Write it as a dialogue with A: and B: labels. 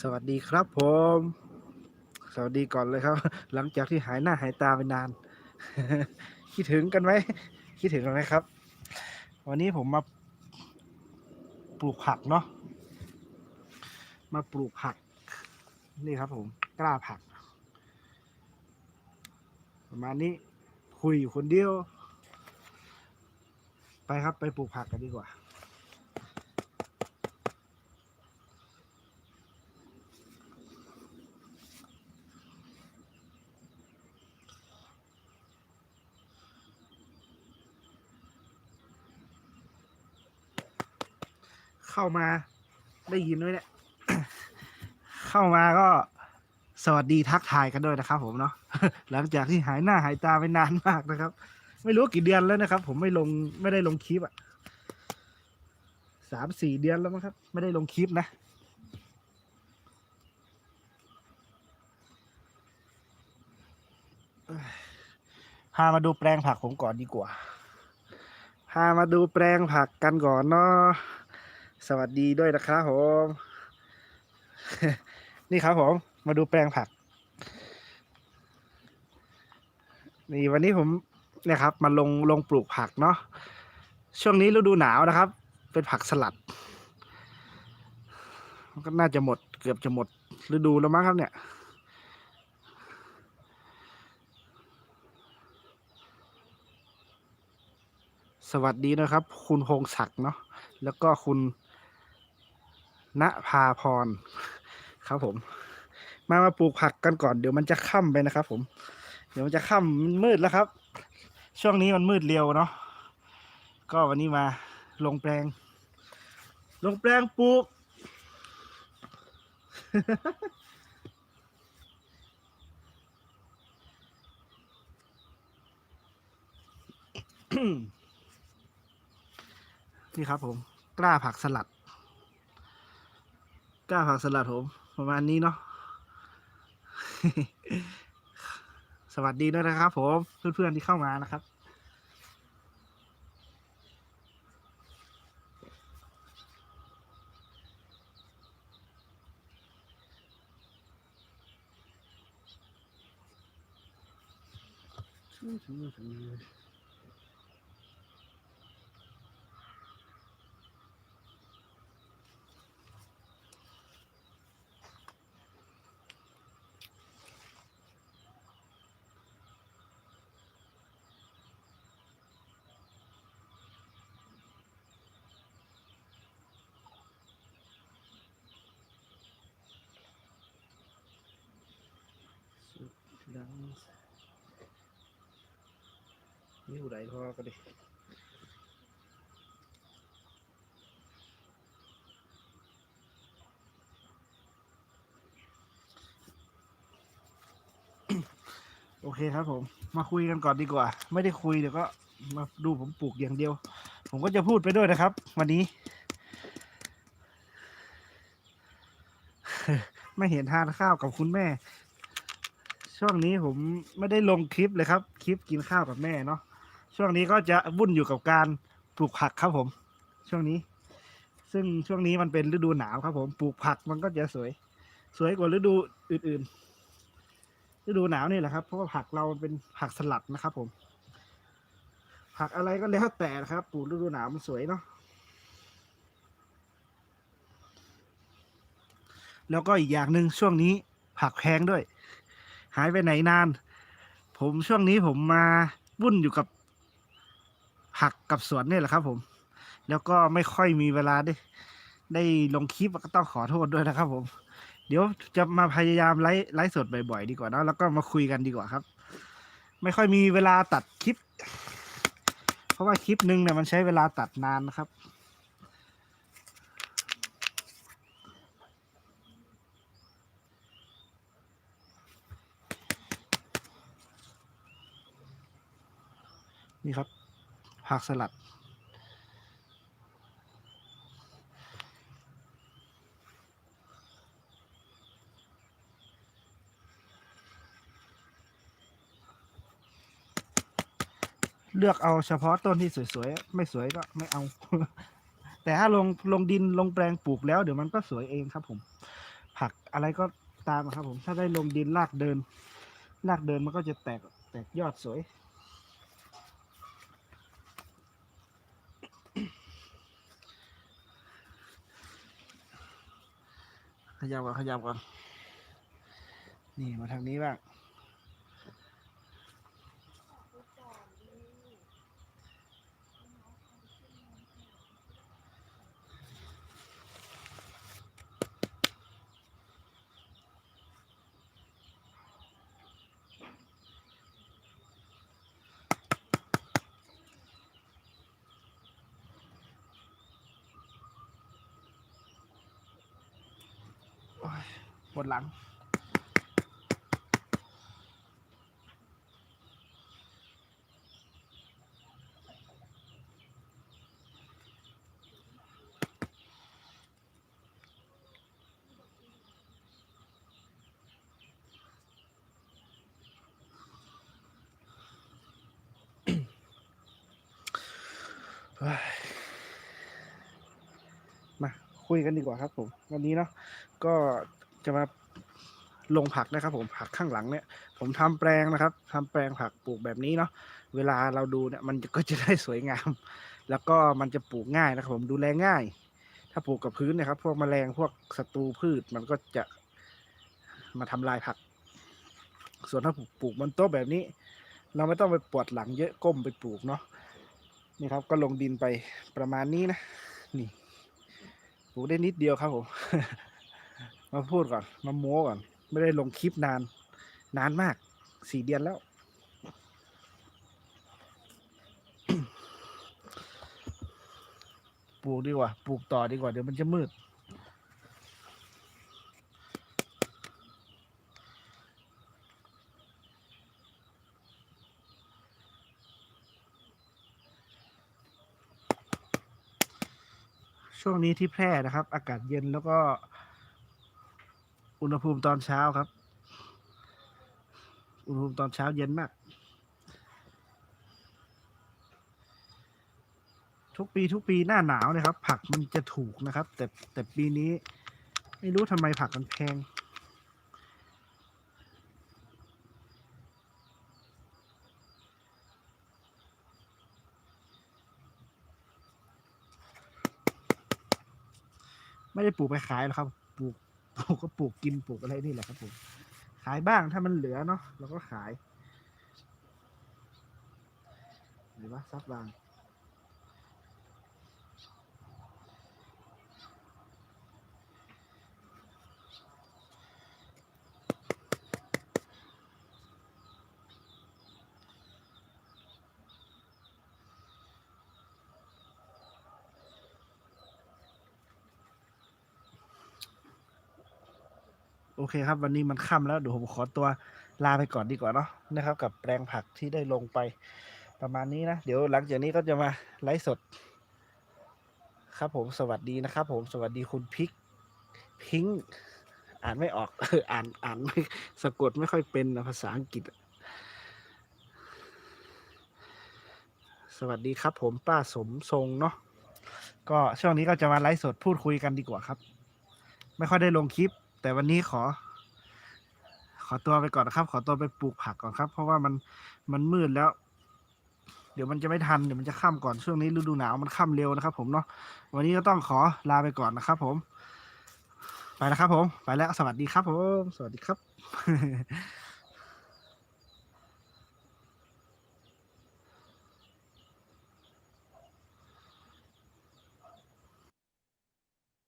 A: สวัสดีครับผม สวัสดีก่อนเลยครับ หลังจากที่หายหน้าหายตาไปนาน คิดถึงกันไหมคิดถึงกันไหมครับ วันนี้ผมมาปลูกผักเนาะมาปลูกผัก นี่ครับ ผมกล้าผัก ประมาณนี้คุยอยู่คนเดียว ไปครับไปปลูกผักกันดีกว่า เข้ามาได้ยินไหมเนี่ย เข้ามาก็สวัสดีทักทายกันด้วยนะครับ ผมเนาะหลังจากที่หายหน้าหายตาไปนานมากนะครับ ไม่รู้กี่เดือนแล้วนะครับ ผมไม่ลงไม่ได้ลงคลิปอะสามสี่เดือนแล้วมั้งครับ ไม่ได้ลงคลิปนะพามาดูแปลงผักผมก่อนดีกว่าพามาดูแปลงผักกันก่อนเนาะ สวัสดีด้วยนะครับผม นี่ครับผม มาดูแปลงผัก นี่วันนี้ผมเนี่ยครับ มาลงลงปลูกผักเนาะช่วงนี้ฤดูหนาวนะครับ เป็นผักสลัด ก็น่าจะหมดเกือบจะหมดฤดูแล้วมั้งครับเนี่ยสวัสดีนะครับ คุณพงศักดิ์เนาะแล้วก็คุณ ณภาพรครับผม มามาปลูกผักกันก่อนเดี๋ยวมันจะค่ำไปนะครับ ผม เดี๋ยวมันจะค่ำมันมืดแล้วครับ ช่วงนี้มันมืดเร็วเนาะก็วันนี้มาลงแปลง ลงแปลงปลูกนี่ครับผมกล้าผักสลัด กล้าผักสลัดผมประมาณนี้เนาะสวัสดีด้วยนะครับ ผมเพื่อนๆที่เข้ามานะครับ ดังนิ้วไหลพอก็ดิโอเคครับผม มาคุยกันก่อนดีกว่า ไม่ได้คุยเดี๋ยวก็มาดูผมปลูกอย่างเดียว ผมก็จะพูดไปด้วยนะครับ วันนี้ ไม่เห็นทานข้าวกับคุณแม่ ช่วงนี้ผมไม่ได้ลงคลิปเลยครับ คลิปกินข้าวกับแม่เนาะช่วงนี้ก็จะวุ่นอยู่กับการปลูกผักครับผม ช่วงนี้ ซึ่งช่วงนี้มันเป็นฤดูหนาวครับ ผมปลูกผักมันก็จะสวย สวยกว่าฤดูอื่นๆ ฤดูหนาวนี่แหละครับ เพราะว่าผักเราเป็นผักสลัดนะครับผม ผักอะไรก็แล้วแต่ครับปลูกฤดูหนาวมันสวยเนาะแล้วก็อีกอย่างหนึ่งช่วงนี้ผักแพงด้วย หายไปไหนนาน ผมช่วงนี้ผมมาวุ่นอยู่กับผักกับสวนนี่แหละครับ ผม แล้วก็ไม่ค่อยมีเวลาได้ ได้ลงคลิปก็ต้องขอโทษด้วยนะครับ ผม เดี๋ยวจะมาพยายามไลฟ์ไลฟ์สดบ่อยๆดีกว่าเนะแล้วก็มาคุยกันดีกว่าครับ ไม่ค่อยมีเวลาตัดคลิป เพราะว่าคลิปหนึ่งเนี่ยมันใช้เวลาตัดนานนะครับ นี่ครับผักสลัด เลือกเอาเฉพาะต้นที่สวยๆ ไม่สวยก็ไม่เอา แต่ถ้าลงลงดินลงแปลงปลูกแล้วเดี๋ยวมันก็สวยเองครับผม ผักอะไรก็ตามครับผม ถ้าได้ลงดินรากเดินรากเดินมันก็จะแตกแตกยอดสวย ขยับก่อนขยับก่อนนี่มาทางนี้บ้าง โอ้ย ปวดหลัง มาคุยกันดีกว่าครับผม วันนี้เนาะก็ จะมาลงผักนะครับ ผมผักข้างหลังเนี่ย ผมทำแปลงนะครับทำแปลงผักปลูกแบบนี้เนาะเวลาเราดูเนี่ยมันก็จะได้สวยงาม แล้วก็มันจะปลูกง่ายนะครับ ผมดูแลง่าย ถ้าปลูกกับพื้นนะครับ พวกแมลงพวกศัตรูพืชมันก็จะมาทำลายผัก ส่วนถ้าปลูกบนโต๊ะแบบนี้ เราไม่ต้องไปปวดหลังเยอะก้มไปปลูกเนาะนี่ครับก็ลงดินไปประมาณนี้นะนี่ปลูกได้นิดเดียวครับผม มาพูดก่อนมาโม้ก่อน ไม่ได้ลงคลิปนาน นานมากสี่เดือนแล้ว ปลูกดีกว่า ปลูกต่อดีกว่า เดี๋ยวมันจะมืด ช่วงนี้ที่แพร่นะครับ อากาศเย็นแล้วก็ อุณหภูมิตอนเช้าครับ อุณหภูมิตอนเช้าเย็นมาก ทุกปีทุกปีหน้าหนาวเนะครับ ผักมันจะถูกนะครับ แต่แต่ปีนี้ ไม่รู้ทำไมผักมันแพงไม่ได้ปลูกไปขายหรอกครับ ปลูก เรากก็ปลูกกินปลูกอะไรนี่แหละครับผมขายบ้างถ้ามันเหลือเนาะเราก็ขายหรือว่าซับบาง อเคครับ วันนี้มันค่ำแล้วเดี๋ยวผมขอตัวลาไปก่อนดีกว่าเนาะนะครับ กับแปลงผักที่ได้ลงไป ประมาณนี้นะ เดี๋ยวหลังจากนี้ก็จะมาไลฟ์สด ครับผมสวัสดีนะครับ ผมสวัสดีคุณพิกพิงอ่านไม่ออกเอออ่านอ่านไม่สะกดไม่ค่อยเป็นนะภาษาอังกฤษ สวัสดีครับ ผมป้าสมทรงเนาะก็ช่วงนี้ก็จะมาไลฟ์สดพูดคุยกันดีกว่าครับ ไม่ค่อยได้ลงคลิป แต่วันนี้ขอ ขอตัวไปก่อนนะครับ ขอตัวไปปลูกผักก่อนครับ เพราะว่ามันมันมืดแล้ว เดี๋ยวมันจะไม่ทันเดี๋ยวมันจะค่ำก่อนช่วงนี้ฤดูหนาวมันค่ำเร็วนะครับ ผมเนาะวันนี้ก็ต้องขอลาไปก่อนนะครับ ผม ไปแล้วครับ ผม ไปแล้วสวัสดีครับ ผม สวัสดีครับ